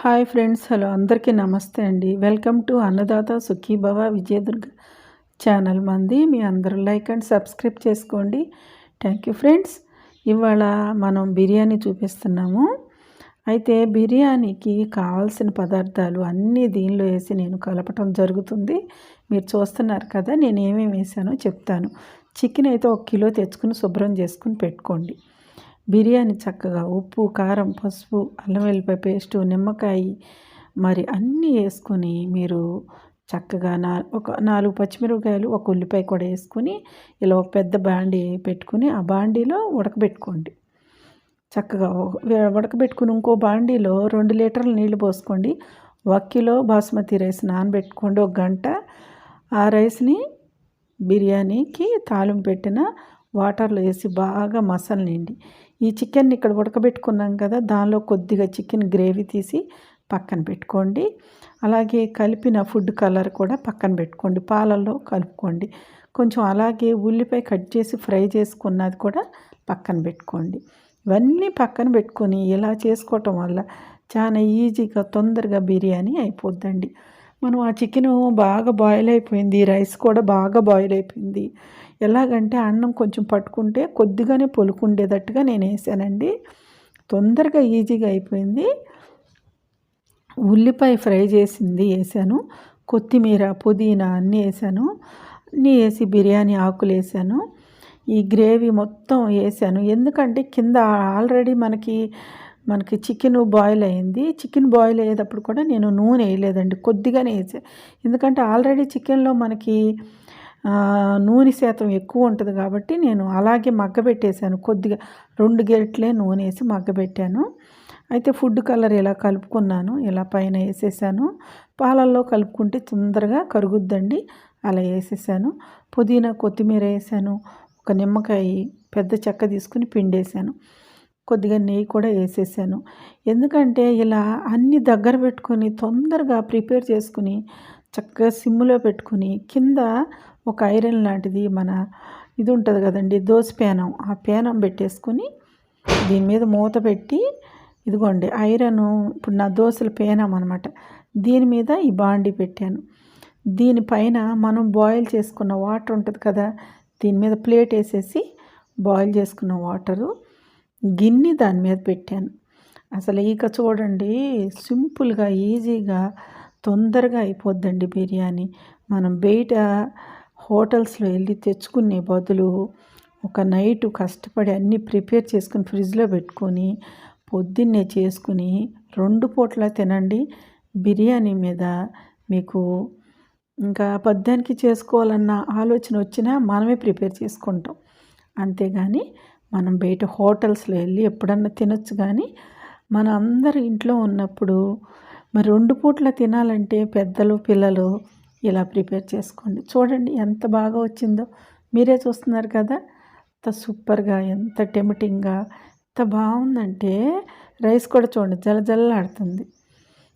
Hi friends hello అందరికీ నమస్తే అండి. Welcome to Annadata Sukhibhava Vijayadurga channel మంది. మీ అందరూ లైక్ అండ్ సబ్స్క్రైబ్ చేసుకోండి. Thank you friends. ఇవాళ మనం బిర్యానీ చూపిస్తున్నాము. అయితే బిర్యానీకి కావాల్సిన పదార్థాలు అన్నీ దీనిలో వేసి నేను కలపటం జరుగుతుంది. మీరు చూస్తున్నారు కదా నేను ఏమేమి వేసానో చెప్తాను. చికెన్ అయితే ఒక కిలో తెచ్చుకుని శుభ్రం చేసుకుని పెట్టుకోండి. బిర్యానీ చక్కగా ఉప్పు కారం పసుపు అల్లం వెల్లిపాయ పేస్టు నిమ్మకాయ మరి అన్నీ వేసుకొని మీరు చక్కగా నా ఒక నాలుగు పచ్చిమిరపకాయలు ఒక ఉల్లిపాయ కూడా వేసుకొని ఇలా ఒక పెద్ద బాండీ పెట్టుకుని ఆ బాండీలో ఉడకబెట్టుకోండి. చక్కగా ఉడకబెట్టుకుని ఇంకో బాండీలో రెండు లీటర్ల నీళ్ళు పోసుకోండి. ఒక కిలో బాస్మతి రైస్ నానబెట్టుకోండి ఒక గంట. ఆ రైస్ని బిర్యానీకి తాలింపు పెట్టిన వాటర్లో వేసి బాగా మసలనిండి. ఈ చికెన్ ఇక్కడ ఉడకబెట్టుకున్నాం కదా దానిలో కొద్దిగా చికెన్ గ్రేవీ తీసి పక్కన పెట్టుకోండి. అలాగే కలిపిన ఫుడ్ కలర్ కూడా పక్కన పెట్టుకోండి పాలల్లో కలుపుకోండి. కొంచెం అలాగే ఉల్లిపాయ కట్ చేసి ఫ్రై చేసుకున్నది కూడా పక్కన పెట్టుకోండి. ఇవన్నీ పక్కన పెట్టుకొని ఇలా చేసుకోవటం వల్ల చాలా ఈజీగా తొందరగా బిర్యానీ అయిపోద్దండి. మనం ఆ చికెన్ బాగా బాయిల్ అయిపోయింది రైస్ కూడా బాగా బాయిల్ అయిపోయింది. ఎలాగంటే అన్నం కొంచెం పట్టుకుంటే కొద్దిగానే పొలుకుండేటట్టుగా నేను వేసానండి. తొందరగా ఈజీగా అయిపోయింది. ఉల్లిపాయ ఫ్రై చేసింది వేసాను. కొత్తిమీర పుదీనా అన్నీ వేసాను. అన్నీ వేసి బిర్యానీ ఆకులు వేసాను. ఈ గ్రేవీ మొత్తం వేసాను. ఎందుకంటే కింద ఆల్రెడీ మనకి మనకి చికెన్ బాయిల్ అయింది. చికెన్ బాయిల్ అయ్యేటప్పుడు కూడా నేను నూనె వేయలేదండి. కొద్దిగానే వేసాను ఎందుకంటే ఆల్రెడీ చికెన్లో మనకి నూనె శాతం ఎక్కువ ఉంటుంది కాబట్టి నేను అలాగే మగ్గబెట్టేశాను. కొద్దిగా రెండు గెరిట్లే నూనె వేసి మగ్గబెట్టాను. అయితే ఫుడ్ కలర్ ఇలా కలుపుకున్నాను ఇలా పైన వేసేసాను పాలల్లో కలుపుకుంటే తొందరగా కరుగుద్దండి. అలా వేసేసాను. పుదీనా కొత్తిమీర వేసాను ఒక నిమ్మకాయ పెద్ద చెక్క తీసుకుని పిండేసాను కొద్దిగా నెయ్యి కూడా వేసేసాను. ఎందుకంటే ఇలా అన్ని దగ్గర పెట్టుకొని తొందరగా ప్రిపేర్ చేసుకుని చక్కగా సిమ్లో పెట్టుకుని కింద ఒక ఐరన్ లాంటిది మన ఇది ఉంటుంది కదండి దోశ పేనం ఆ పేనం పెట్టేసుకుని దీని మీద మూత పెట్టి ఇదిగోండి ఐరన్ ఇప్పుడు నా దోశల పేనం అనమాట దీని మీద ఈ బాండి పెట్టాను. దీనిపైన మనం బాయిల్ చేసుకున్న వాటర్ ఉంటుంది కదా దీని మీద ప్లేట్ వేసేసి బాయిల్ చేసుకున్న వాటరు గిన్నె దాని మీద పెట్టాను. అసలు ఇక చూడండి సింపుల్గా ఈజీగా తొందరగా అయిపోద్దండి బిర్యానీ. మనం బయట హోటల్స్లో వెళ్ళి తెచ్చుకునే బదులు ఒక నైట్ కష్టపడి అన్నీ ప్రిపేర్ చేసుకుని ఫ్రిడ్జ్లో పెట్టుకొని పొద్దున్నే చేసుకుని రెండు పూట్ల తినండి. బిర్యానీ మీద మీకు ఇంకా పద్యానికి చేసుకోవాలన్న ఆలోచన వచ్చినా మనమే ప్రిపేర్ చేసుకుంటాం. అంతేగాని మనం బయట హోటల్స్లో వెళ్ళి ఎప్పుడన్నా తినొచ్చు కానీ మన అందరి ఇంట్లో ఉన్నప్పుడు మరి రెండు పూట్ల తినాలంటే పెద్దలు పిల్లలు ఇలా ప్రిపేర్ చేసుకోండి. చూడండి ఎంత బాగా వచ్చిందో. మీరే చూస్తున్నారు కదా ఎంత సూపర్గా ఎంత టెమిటింగ్గా ఎంత బాగుందంటే రైస్ కూడా చూడండి జలజల్లాడుతుంది.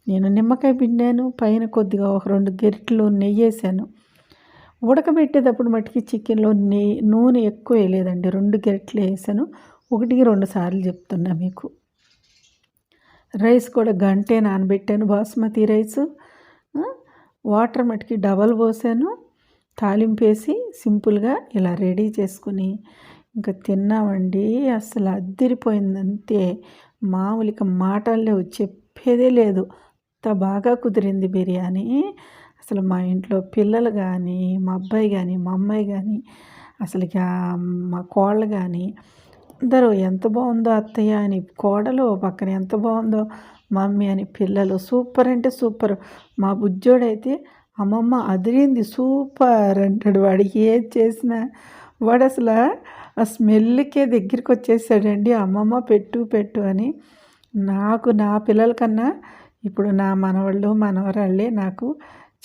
నేను నిమ్మకాయ పిండాను పైన కొద్దిగా ఒక రెండు గెరిట్లు నెయ్యి వేసాను. ఉడకబెట్టేటప్పుడు మట్టికి చికెన్లో నెయ్యి నూనె ఎక్కువ వేయలేదండి రెండు గెరిట్లు వేసాను. ఒకటికి రెండు సార్లు చెప్తున్నా మీకు. రైస్ కూడా గంటే నానబెట్టాను బాస్మతి రైస్. వాటర్ మటుకి డబల్ పోసాను. తాలింపేసి సింపుల్గా ఇలా రెడీ చేసుకుని ఇంకా తిన్నామండి. అసలు అద్దిరిపోయిందంటే మామూలుగా మాటల్లో చెప్పేదే లేదు. అంత బాగా కుదిరింది బిర్యానీ. అసలు మా ఇంట్లో పిల్లలు కానీ మా అబ్బాయి కానీ మా అమ్మాయి కానీ అసలు మా కోళ్ళు కానీ అందరూ ఎంత బాగుందో అత్తయ్య అని కోడలు పక్కన ఎంత బాగుందో మమ్మీ అని పిల్లలు సూపర్ అంటే సూపర్. మా బుజ్జోడైతే అమ్మమ్మ అదిరింది సూపర్ అంటాడు. వాడికి ఏది చేసినా వాడు అసలు ఆ స్మెల్కే దగ్గరికి వచ్చేసాడండి. అమ్మమ్మ పెట్టు పెట్టు అని నాకు నా పిల్లల కన్నా ఇప్పుడు నా మనవాళ్ళు మనవరాళ్ళే నాకు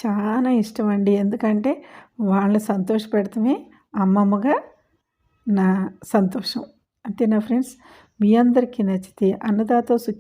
చాలా ఇష్టం అండి ఎందుకంటే వాళ్ళని సంతోషపెడతామే అమ్మమ్మగా నా సంతోషం. అంతేనా ఫ్రెండ్స్? మీ అందరికీ నచ్చితే అన్నదాత సుఖి